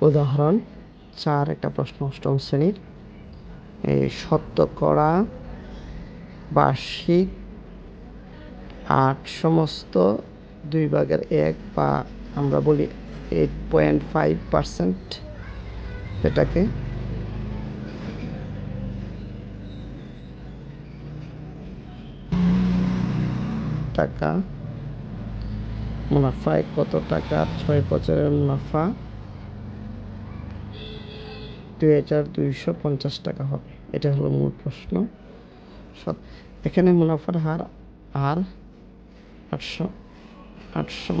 উদাহরণ, চার একটা প্রশ্ন অষ্টম শ্রেণির। এই শতকরা বার্ষিক, আট সমস্ত, দুই ভাগের এক বা আমরা বলি এইট পয়েন্ট ফাইভ পার্সেন্ট এটাকে। টাকা, মুনাফায় কত টাকা? ছয় বছরের মুনাফা। দুই হাজার দুইশো পঞ্চাশ টাকা হবে। এটা হলো মূল প্রশ্ন। এখানে মুনাফার হার আর আটশো আটশো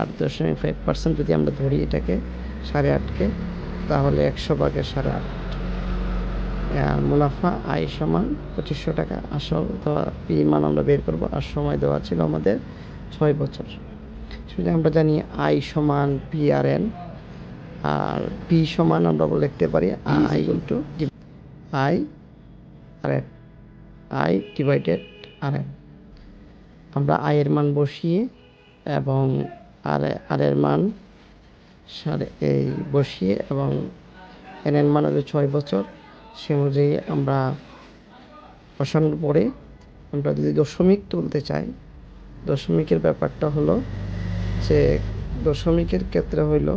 আট দশমিক ফাইভ পার্সেন্ট যদি আমরা ধরি এটাকে সাড়ে আটকে, তাহলে একশো ভাগের সাড়ে আট। আর মুনাফা আয় সমান পঁচিশশো টাকা। আসল দেওয়া পি মান আমরা বের করব। আর সময় দেওয়া ছিল আমাদের ছয় বছর। সেটা আমরা জানি আই সমান পি আর এন আর পি সমান আমরা বলে লিখতে পারি I to I R I divided R আমরা আয়ের মান বসিয়ে এবং আর আর এর মান সাড়ে এই বসিয়ে এবং এন এর মান হলো ছয় বছর। সে অনুযায়ী আমরা বসানোর পরে আমরা যদি দশমিক তুলতে চাই দশমিকের ব্যাপারটা হলো যে দশমিকের ক্ষেত্রে হইল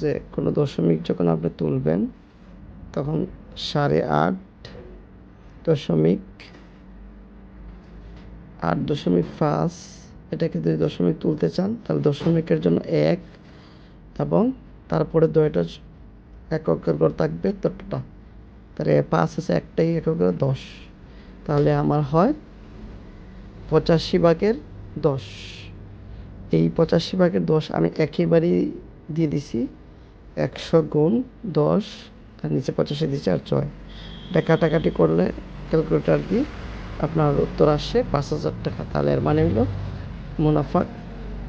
যে কোনো দশমিক যখন আপনি তুলবেন, তখন সাড়ে আট দশমিক আট দশমিক পাঁচ এটাকে যদি দশমিক তুলতে চান, তাহলে দশমিকের জন্য এক এবং তারপরে দুইটা এককের ঘর থাকবে ততটা তাহলে পাঁচ আছে একটাই এককের দশ। তাহলে আমার হয় পঁচাশি ভাগের দশ। এই পঁচাশি ভাগের দশ আমি একেবারেই দিয়ে দিছি একশো গুণ দশ, আর নিচে পঁচাশি দিচ্ছে আর ছয়। এটা কাটাকাটি করলে ক্যালকুলেটার দিয়ে আপনার উত্তর আসছে পাঁচ হাজার টাকা। তাহলে এর মানে হলো মুনাফা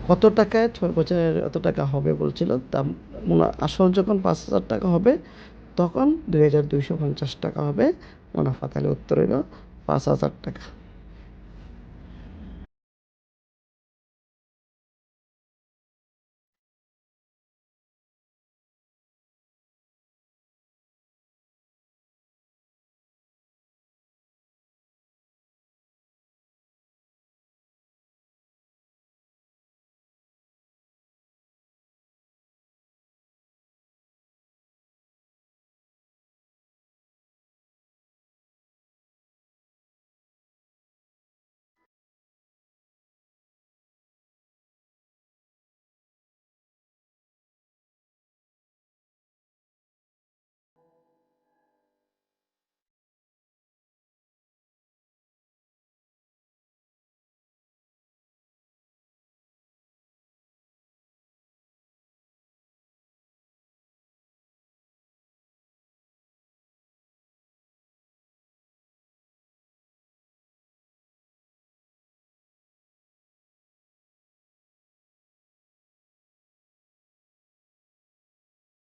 কত টাকায় ছয় বছরের এত টাকা হবে বলছিল, তা মুনা আসল যখন পাঁচ হাজার টাকা হবে, তখন দুই হাজার দুইশো পঞ্চাশ টাকা হবে মুনাফা। তাহলে উত্তর হলো পাঁচ হাজার টাকা।